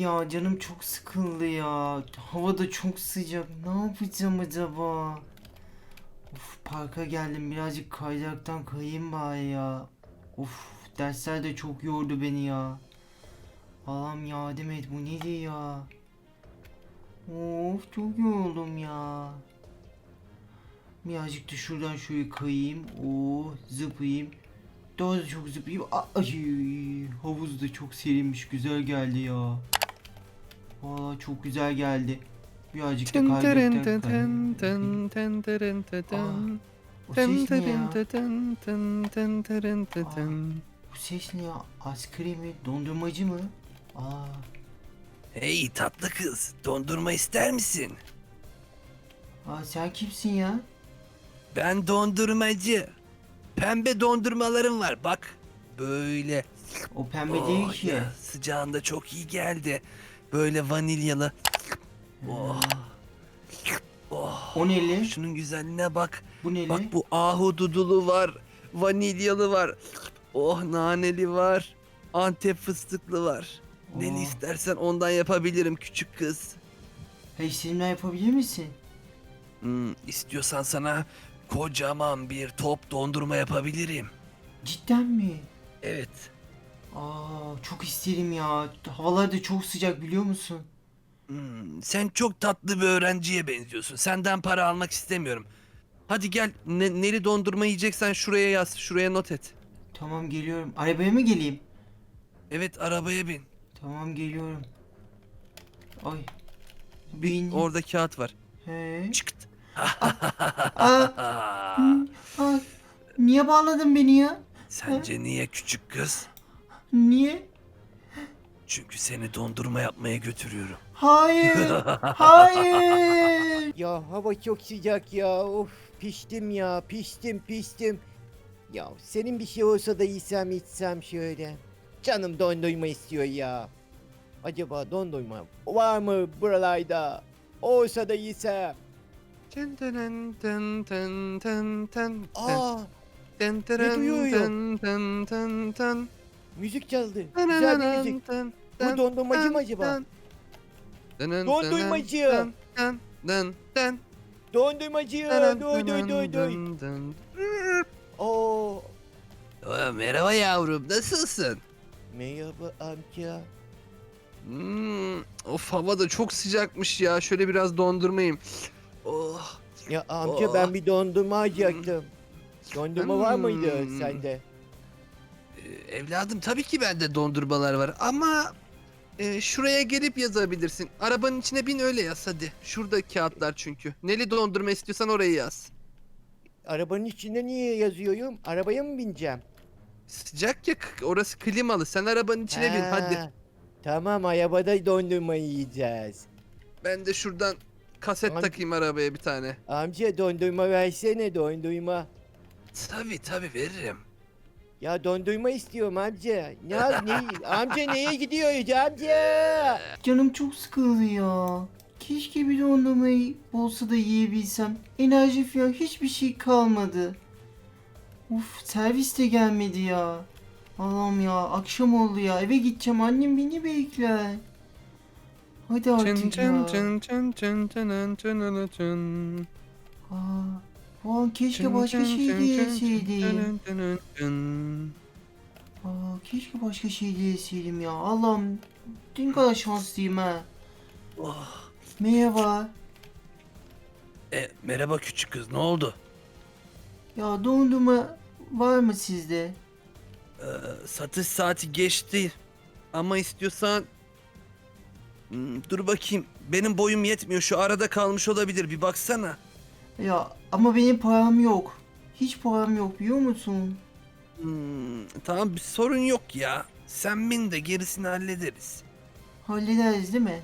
Ya canım çok sıkıldı ya. Hava da çok sıcak. Ne yapacağım acaba? Of parka geldim. Birazcık kaydıraktan kayayım bari ya. Of dersler de çok yordu beni ya. Allah'ım yardım et bu nedir ya? Of çok yoruldum ya. Birazcık da şuradan şöyle kayayım. Oo zıplayayım. Daha da çok zıplayayım. Ay, havuz da çok serinmiş. Güzel geldi ya. Valla çok güzel geldi. Birazcık da tın. O ses ne ya? Aa. Bu ses ne ya? Askeri mi? Dondurmacı mı? Aa, Hey tatlı kız, dondurma ister misin? aa sen kimsin ya? Ben dondurmacı. Pembe dondurmalarım var bak. Böyle. O pembe Oh değil ki. ya, sıcağında çok iyi geldi. Böyle vanilyalı. Oh. Oh. O neli? Şunun güzelliğine bak. Bu neli? Bak bu ahududulu var. Vanilyalı var. Oh naneli var. Antep fıstıklı var. Neli Aa. istersen ondan yapabilirim küçük kız. Hey seninle yapabilir misin? Hmm, istiyorsan sana kocaman bir top dondurma yapabilirim. Cidden mi? Evet. Aa çok isterim ya. Havalar da çok sıcak biliyor musun? Hmm, sen çok tatlı bir öğrenciye benziyorsun. Senden para almak istemiyorum. Hadi gel. Ne, neli dondurma yiyeceksen şuraya yaz. Şuraya not et. Tamam geliyorum. Arabaya mı geleyim? Evet arabaya bin. Tamam geliyorum. Ay. Bin. Orada kağıt var. He. Çıkt. Aa, aa, niye bağladın beni ya? Sence niye küçük kız? Niye? Çünkü seni dondurma yapmaya götürüyorum. Hayır. Hayır. Ya hava çok sıcak ya. Of piştim ya. Piştim piştim. Ya senin bir şey olsa da yesem içsem şöyle. Canım dondurma istiyor ya. Acaba dondurma var mı buralarda? Olsa da yesem. Tın tırın tın tın tın tın. Aa tırın duyuyorum? tın tın tın tın. Müzik çaldı. Güzel bir müzik. Bu dondurmacı mı acaba? Dondurmacı. Dondurmacı. Doy doy doy doy. Oo. Aa, merhaba yavrum nasılsın? Merhaba amca. Hmm, of hava da çok sıcakmış ya. Şöyle biraz dondurmayayım. Oh. Ya amca Oh. ben bir dondurma alacaktım. Dondurma var mıydı Hmm. sende? Ee, Evladım tabii ki bende dondurmalar var ama Ee, şuraya gelip yazabilirsin. Arabanın içine bin öyle yaz hadi. Şurada kağıtlar çünkü. Neli dondurma istiyorsan orayı yaz. Arabanın içinde niye yazıyorum? Arabaya mı bineceğim? Sıcak ya orası klimalı. Sen arabanın içine bin hadi. Ha, Tamam arabada dondurma yiyeceğiz. Ben de şuradan kaset Hangi- takayım arabaya bir tane. Amca dondurma versene dondurma. tabii tabii veririm. Ya dondurma istiyorum amca. Ne, ne amca neye gidiyoruz amca? Canım çok sıkıldı ya. Keşke bir dondurmayı olsa da yiyebilsem. Enerji falan hiçbir şey kalmadı. Uf servis de gelmedi ya. Allah'ım ya akşam oldu ya eve gideceğim annem beni bekler. Hadi Çın artık çın ya. çın çın çın çın çın çın. Aa, o an keşke başka şey çın de çın yeseydim. çın çın çın. Aa, keşke başka şey de yeseydim ya. Allah'ım ne kadar şanslıyım ha. Oh. Merhaba. E, merhaba küçük kız ne oldu? Ya dondurma var mı sizde? Ee, satış saati geçti. Ama istiyorsan Hmm, dur bakayım. Benim boyum yetmiyor. Şu arada kalmış olabilir. Bir baksana. Ya ama benim param yok. Hiç param yok biliyor musun? Hmm, tamam bir sorun yok ya. Sen bin de gerisini hallederiz. Hallederiz değil mi?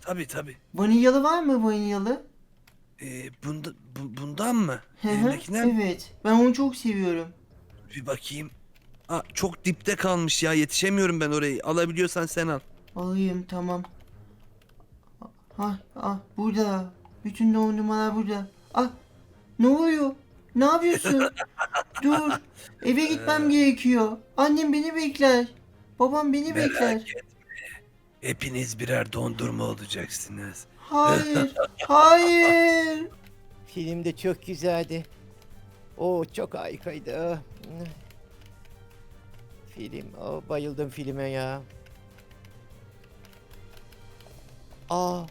Tabii tabii. Vanilyalı var mı vanilyalı? Ee, bunda, bu- bundan mı? Hı hı, Elindekinden mi? evet. Ben onu çok seviyorum. Bir bakayım. Aa, çok dipte kalmış ya. Yetişemiyorum ben orayı. Alabiliyorsan sen al. Alayım tamam. Ah ah burada. Bütün dondurmalar burada. Ah ne oluyor? Ne yapıyorsun? Dur. Eve gitmem gerekiyor. Annem beni bekler. Babam beni bekler. Merak etme. Hepiniz birer dondurma olacaksınız. Hayır. Hayır. Film de çok güzeldi. Oo çok harikaydı. Film. Oh, bayıldım filme ya. Aa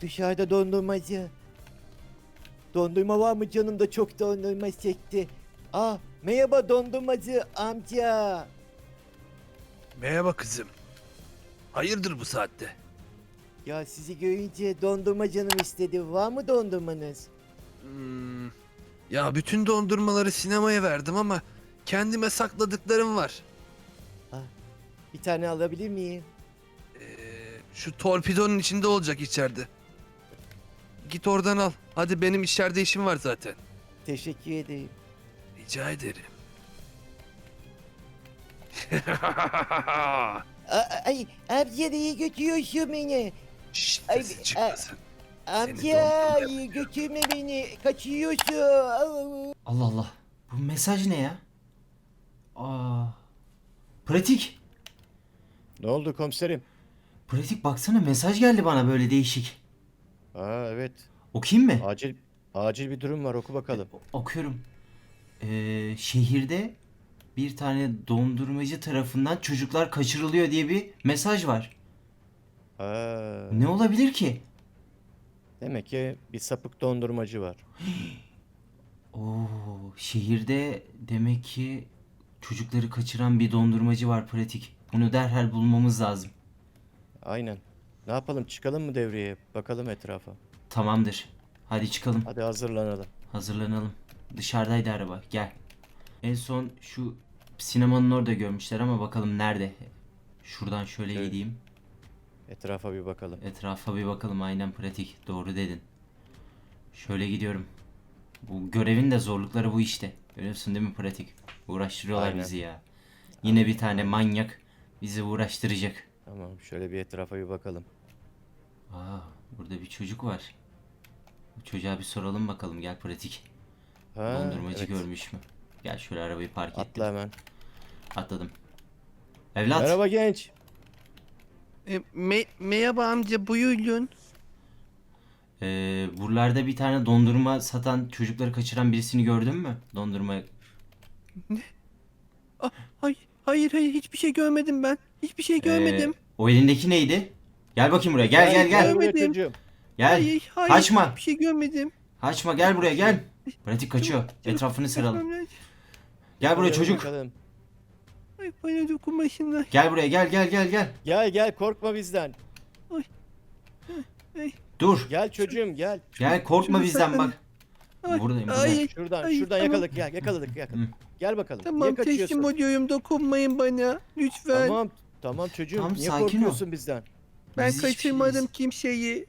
dışarıda dondurmacı. Dondurma var mı canım da çok dondurma çekti. Aa merhaba dondurmacı amca. Merhaba kızım. Hayırdır bu saatte? Ya sizi görünce dondurma canım istedi. Var mı dondurmanız? Hmm, ya bütün dondurmaları sinemaya verdim ama kendime sakladıklarım var. Bir tane alabilir miyim? Ee, şu torpidonun içinde olacak içeride. Git oradan al. Hadi benim içeride işim var zaten. Teşekkür ederim. Rica ederim. Aa, ay amca nereye götürüyorsun beni? Şşt Ay, sesi a- çıkmasın. Amca dondurma götürme beni. Kaçıyorsun. Allah Allah. Bu mesaj ne ya? Aa. Pratik. Ne oldu komiserim? Pratik baksana mesaj geldi bana böyle değişik. Aa evet. Okuyayım mı? Acil acil bir durum var oku bakalım. Okuyorum. Ee, şehirde bir tane dondurmacı tarafından çocuklar kaçırılıyor diye bir mesaj var. Aa, Ne olabilir ki? demek ki bir sapık dondurmacı var. Oo, şehirde demek ki çocukları kaçıran bir dondurmacı var pratik. Bunu derhal bulmamız lazım. Aynen. Ne yapalım çıkalım mı devreye? Bakalım etrafa. Tamamdır. Hadi çıkalım. Hadi hazırlanalım. Hazırlanalım. Dışarıdaydı araba. Gel. En son şu sinemanın orada görmüşler ama bakalım nerede. Şuradan şöyle Evet. gideyim. Etrafa bir bakalım. Etrafa bir bakalım. Aynen pratik. Doğru dedin. Şöyle gidiyorum. Bu görevin de zorlukları bu işte. Görüyorsun değil mi pratik? Uğraştırıyorlar Aynen. bizi ya. Yine bir tane manyak bizi uğraştıracak. Tamam şöyle bir etrafa bir bakalım. Aa, burada bir çocuk var. Çocuğa bir soralım bakalım. Gel pratik. Ha, Dondurmacı evet. görmüş mü? Gel şöyle arabayı park ettim. Atla hemen. Atladım. Evlat. Merhaba genç. E, me- merhaba amca buyurun. Ee, buralarda bir tane dondurma satan çocukları kaçıran birisini gördün mü? Dondurma. Hayır hayır hayır hiçbir şey görmedim ben. Hiçbir şey görmedim. Ee, o elindeki neydi? Gel bakayım buraya. Gel gel gel. buraya Görmedim. Gel. Hayır hayır Kaçma. hiçbir şey görmedim. Kaçma gel buraya gel. Pratik kaçıyor. Etrafını saralım. Kaçmam lazım. Gel buraya çocuk. bakalım. Ay bana dokunmasınlar. Gel buraya gel gel gel gel. Gel gel korkma bizden. Dur. Gel çocuğum gel. Gel korkma Şunu bizden bak. Ay, Buradayım, buradayım. Hayır. Şuradan Ay, şuradan tamam. yakaladık gel yakaladık yakaladık. Gel bakalım. Tamam teslim kaçıyorsun? oluyorum dokunmayın bana. Lütfen. Tamam tamam çocuğum Tamam, niye sakin ol. korkuyorsun bizden? Ben Biz hiçbir kaçırmadım şeyiz. kimseyi.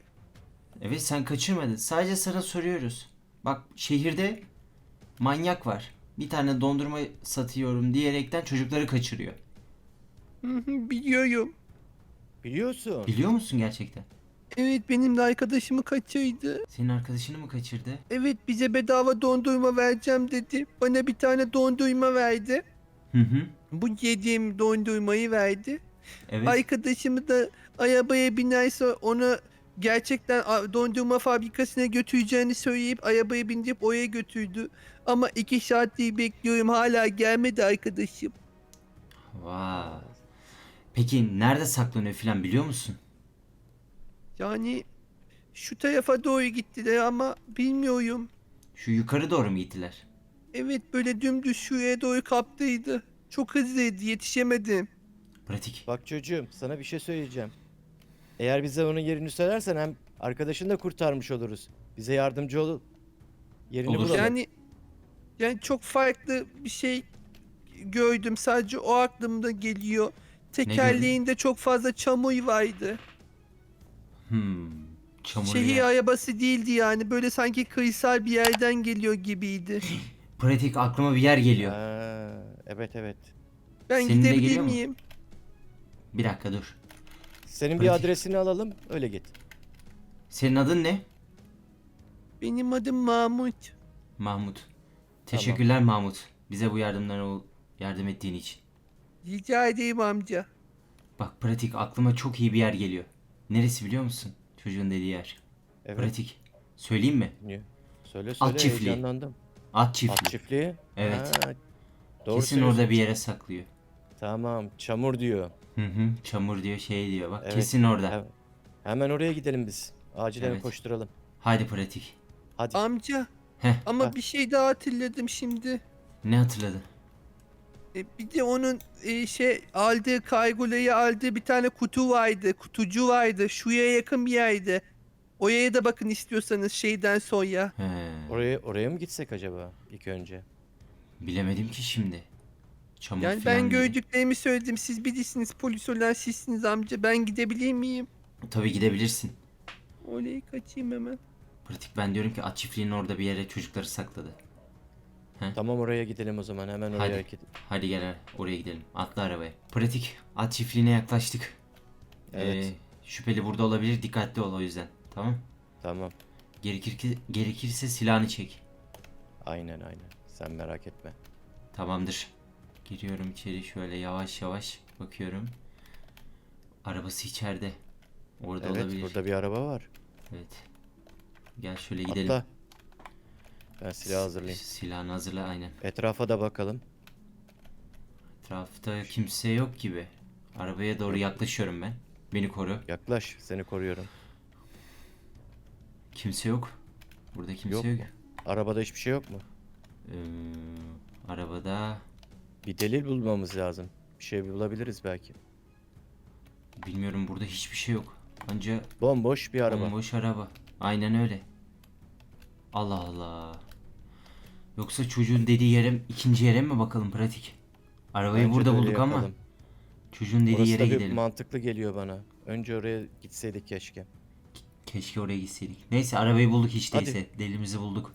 Evet sen kaçırmadın. Sadece sana soruyoruz. Bak şehirde manyak var. Bir tane dondurma satıyorum diyerekten çocukları kaçırıyor. Hı hı, Biliyorum. Biliyorsun. Biliyor musun gerçekten? Evet benim de arkadaşımı kaçırdı. Senin arkadaşını mı kaçırdı? Evet bize bedava dondurma vereceğim dedi. Bana bir tane dondurma verdi. Hı hı. Bu yediğim dondurmayı verdi. Evet. Arkadaşımı da arabaya binerse onu gerçekten a- dondurma fabrikasına götüreceğini söyleyip arabaya bindirip oraya götürdü. Ama iki saattir bekliyorum hala gelmedi arkadaşım. Vay. Peki nerede saklanıyor filan biliyor musun? Yani şu tarafa doğru gittiler ama bilmiyorum. Şu yukarı doğru mu gittiler? Evet böyle dümdüz şuraya doğru kaptıydı. Çok hızlıydı yetişemedim. Pratik. Bak çocuğum sana bir şey söyleyeceğim. Eğer bize onun yerini söylersen hem arkadaşını da kurtarmış oluruz. Bize yardımcı ol. Yerini Olur. bulalım. Yani yani çok farklı bir şey gördüm. Sadece o aklımda geliyor. Tekerleğinde çok fazla çamur vardı. Hmm. Çamur Şehir yer. arabası değildi yani. Böyle sanki kırsal bir yerden geliyor gibiydi. Pratik aklıma bir yer geliyor. Ha, evet evet. Ben Senin de gidebilir geliyor mu? miyim? Bir dakika dur. Senin bir Pratik. adresini alalım öyle git. Senin adın ne? Benim adım Mahmut. Mahmut. Teşekkürler Mahmut. Bize bu yardımlara yardım ettiğin için. Rica edeyim amca. Bak pratik aklıma çok iyi bir yer geliyor. Neresi biliyor musun? Çocuğun dediği yer. Evet. Pratik. Söyleyeyim mi? Niye? Söyle söyle çiftliği. heyecanlandım. At çiftliği. At çiftliği? Evet. Ha, doğru Kesin söylüyorsun. orada bir yere saklıyor. Tamam çamur diyor. Hı hı. Çamur diyor şey diyor. Bak Evet, kesin orada. evet. Hemen oraya gidelim biz. Acilen Evet. koşturalım. Hadi pratik. Hadi. Amca Heh. ama Ha. bir şey daha hatırladım şimdi. Ne hatırladın? E, bir de onun e, şey aldığı kaygulayı aldığı bir tane kutu vardı. Kutucu vardı. Şuraya yakın bir yerde. Oraya da bakın istiyorsanız şeyden sonra. He. Oraya oraya mı gitsek acaba ilk önce? Bilemedim ki şimdi. Çamur Yani falan ben gördüklerimi söyledim. Siz bilirsiniz polis olan sizsiniz amca. Ben gidebilir miyim? Tabii gidebilirsin. Oraya kaçayım hemen. Pratik ben diyorum ki at çiftliğinin orada bir yere çocukları sakladı. Tamam oraya gidelim o zaman. Hemen oraya Hadi. hareket. Hadi gel oraya gidelim. Atla arabaya. Pratik at çiftliğine yaklaştık. Evet. Ee, şüpheli burada olabilir. Dikkatli ol o yüzden. Tamam. Tamam. Gerekir ki, gerekirse silahını çek. Aynen aynen. Sen merak etme. Tamamdır. Giriyorum içeri şöyle yavaş yavaş bakıyorum. Arabası içeride. Orada evet olabilir. burada bir araba var. Evet. Gel şöyle gidelim. Atla. Ben silah hazırlayayım. Silahını hazırla aynen. Etrafa da bakalım. Etrafta kimse yok gibi. Arabaya doğru yaklaşıyorum ben. Beni koru. Yaklaş. Seni koruyorum. Kimse yok. Burada kimse Yok yok. mu? Arabada hiçbir şey yok mu? Ee, arabada Bir delil bulmamız lazım. Bir şey bulabiliriz belki. bilmiyorum burada hiçbir şey yok. Anca Bomboş bir araba. bomboş araba. Aynen öyle. Allah Allah. Yoksa çocuğun dediği yere ikinci yere mi bakalım pratik? Arabayı Bence burada de öyle bulduk ama yapalım. çocuğun dediği Orası yere bir gidelim. mantıklı geliyor bana. Önce oraya gitseydik keşke. Keşke oraya gitseydik. Neyse arabayı bulduk hiç Hadi. değilse. Delimizi bulduk.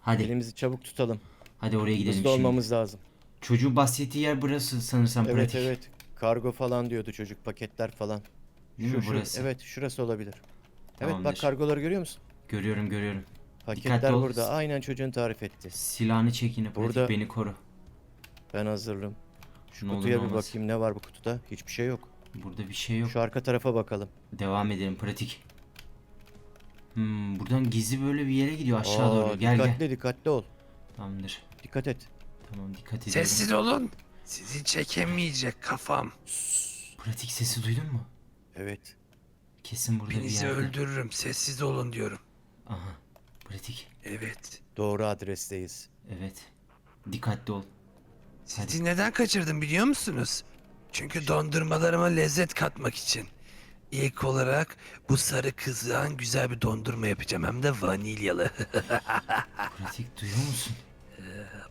Hadi. Elimizi çabuk tutalım. Hadi oraya gidelim Hızlı şimdi. olmamız lazım. Çocuğun bahsettiği yer burası sanırsam Evet pratik. evet. Kargo falan diyordu çocuk paketler falan. Değil mi burası? evet şurası olabilir. Evet Tamamdır. bak kargoları görüyor musun? Görüyorum görüyorum. Paketler ol. burada. Aynen çocuğun tarif etti. Silahını çek yine pratik Burada- beni koru. Ben hazırım. Şu Ne olur kutuya bir olmaz. bakayım ne var bu kutuda? Hiçbir şey yok. Burada bir şey yok. Şu arka tarafa bakalım. Devam edelim pratik. Hmm, buradan gizli böyle bir yere gidiyor aşağı Aa, doğru. Gel dikkatli gel. dikkatli ol. Tamamdır. Dikkat et. Tamam dikkat edelim. Sessiz olun. Sizi çekemeyecek kafam. Pratik sesi duydun mu? Evet. Kesin burada bir Hepinizi yerde. öldürürüm. Sessiz olun diyorum. Aha. Pratik. Evet. Doğru adresteyiz. Evet. Dikkatli ol. Sizi neden kaçırdım biliyor musunuz? Çünkü dondurmalarıma lezzet katmak için. İlk olarak bu sarı kızdan güzel bir dondurma yapacağım hem de vanilyalı. Pratik duyuyor musun?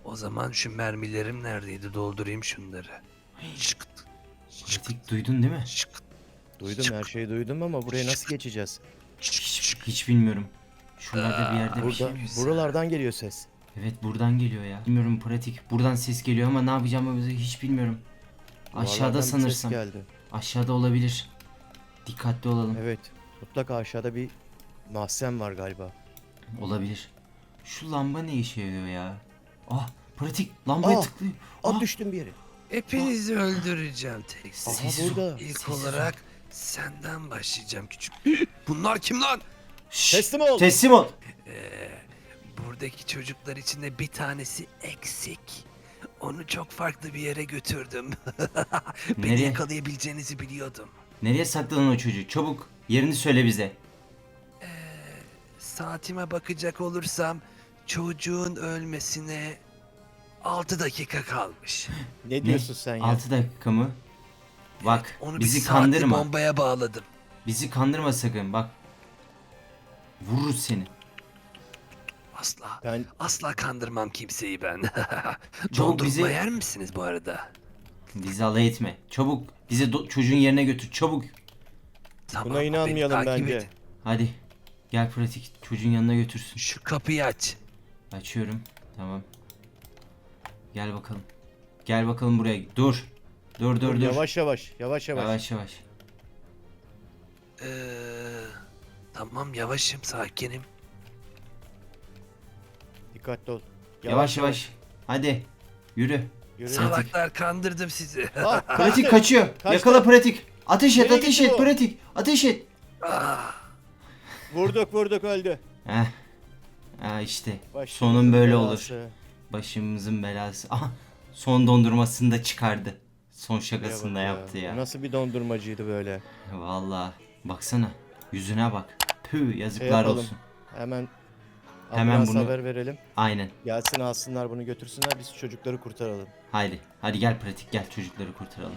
O zaman şu mermilerim neredeydi doldurayım şunları. Şıkıt, Pratik duydun değil mi? şıkıt, Duydum her şeyi duydum ama buraya nasıl geçeceğiz? Hiç, hiç bilmiyorum. Şuralarda bir yerde bir şey. Burada güzel. buralardan geliyor ses. Evet buradan geliyor ya. Bilmiyorum pratik. Buradan ses geliyor ama ne yapacağımı hiç bilmiyorum. Duvarlardan Aşağıda bir ses sanırsam. geldi. Aşağıda olabilir. Dikkatli olalım. Evet. Mutlaka aşağıda bir mahzen var galiba. Olabilir. Şu lamba ne işe yarıyor ya? Ah pratik lambaya Aa, tıklıyor. Aa Ah, düştüm bir yere. Hepinizi öldüreceğim tek. Aha Sessiz ol. burada. İlk Sessiz ol. olarak senden başlayacağım küçük. Bunlar kim lan? Şşş, Teslim ol. Teslim ol. Buradaki çocuklar içinde bir tanesi eksik. Onu çok farklı bir yere götürdüm. Beni Nereye? yakalayabileceğinizi biliyordum. Nereye sakladın o çocuğu? Çabuk yerini söyle bize. Saatime bakacak olursam çocuğun ölmesine 6 dakika kalmış. Ne diyorsun sen ya? 6 dakika mı? Bak Onu bizi bir saatli kandırma. bombaya bağladım. Bizi kandırma sakın bak. Vururuz seni. Asla. Ben Asla kandırmam kimseyi ben. Çabuk Dondurma bizi- yer misiniz bu arada? Bizi alay etme. Çabuk bizi do- çocuğun yerine götür. Çabuk. Tamam, buna beni inanmayalım takip bence. Hadi. Gel pratik çocuğun yanına götürsün. Şu kapıyı aç. Açıyorum. Tamam. Gel bakalım. Gel bakalım buraya. Dur. Dur dur dur. Yavaş yavaş yavaş yavaş. Yavaş yavaş. Ee, tamam yavaşım sakinim. Dikkatli ol. Yavaş yavaş. Hadi. Yürü. Yürü. Salaklar kandırdım sizi. Ah, Pratik kaçıyor. Kaçtı. Yakala pratik. Ateş et Nereye ateş gitti et bu? pratik. Ateş et. Ah, Vurduk vurduk öldü. Heh. Ha işte. Başımızın Sonun böyle olur. belası. Başımızın belası. Aha. Son dondurmasını da çıkardı. Son şakasını da yaptı ya. Nasıl bir dondurmacıydı böyle. Vallahi. Baksana. Yüzüne bak. Tüh yazıklar Şey yapalım. olsun. Hemen Hemen bunu- haber verelim. Aynen. Gelsin alsınlar bunu götürsünler biz çocukları kurtaralım. Haydi. Hadi gel pratik gel çocukları kurtaralım.